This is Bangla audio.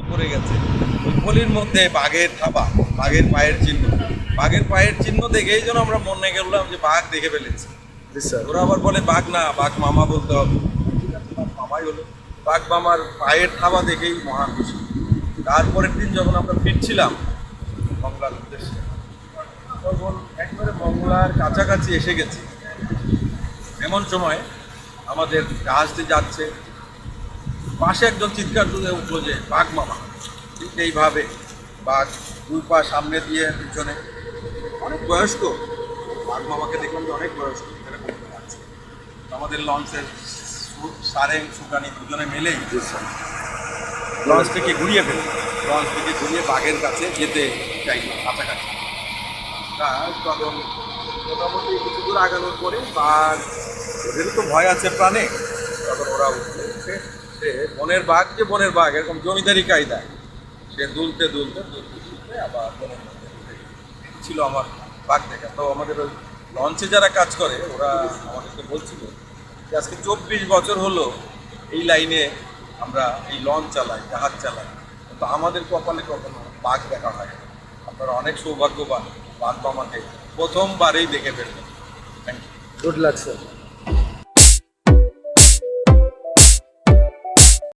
পড়ে গেছে। ওই মধ্যে বাঘের থাবা বাঘের পায়ের চিহ্ন। বাঘের পায়ের চিহ্ন দেখেই যেন আমরা মনে গেলাম যে বাঘ দেখে ফেলেছি। ওরা আবার বলে বাঘ না বাঘ মামা বলতে হবে। মামাই হলো। বাঘ মামার পায়ের থাবা দেখেই মহা খুশি। তারপরের দিন যখন আমরা ফিরছিলাম মংলার উদ্দেশ্যে তখন একবারে মংলার কাছাকাছি এসে গেছি। এমন সময় আমাদের জাহাজটি যাচ্ছে। পাশে একজন চিৎকার তুলে উঠল যে বাঘ মামা। ঠিক এইভাবে বাঘ দুই পা সামনে দিয়ে পিছনে। অনেক বয়স্ক। বাঘ মামাকে দেখলাম যে অনেক বয়স্ক। এরকম আমাদের লঞ্চের সারেং সুকানি দুজনে মিলেই লঞ্চটিকে ঘুরিয়ে ফেলি লঞ্চটিকে ঘুরিয়ে বাঘের কাছে যেতে চাই কাছাকাছি। তা তখন মোটামুটি কিছু দূর আগানোর পরে বাঘ ওদেরও তো ভয় আছে প্রাণে। তখন ওরা উঠে সে বনের বাঘ যে বনের বাঘ, এরকম জমিদারি কায়দায় সে দুলতে দুলতে দুলতে আবার বনের মধ্যে ছিল আমার বাঘ দেখা। তো আমাদের লঞ্চে যারা কাজ করে, ওরা আমাদেরকে বলছিল যে আজকে চব্বিশ বছর হলো এই লাইনে আমরা এই লঞ্চ চালাই, জাহাজ চালাই। কিন্তু আমাদের কপালে কখনো বাঘ দেখা হয়। আপনারা অনেক সৌভাগ্যবান, বাঘ মামাকে প্রথমবারেই দেখে ফেললেন। Thank you good luck sir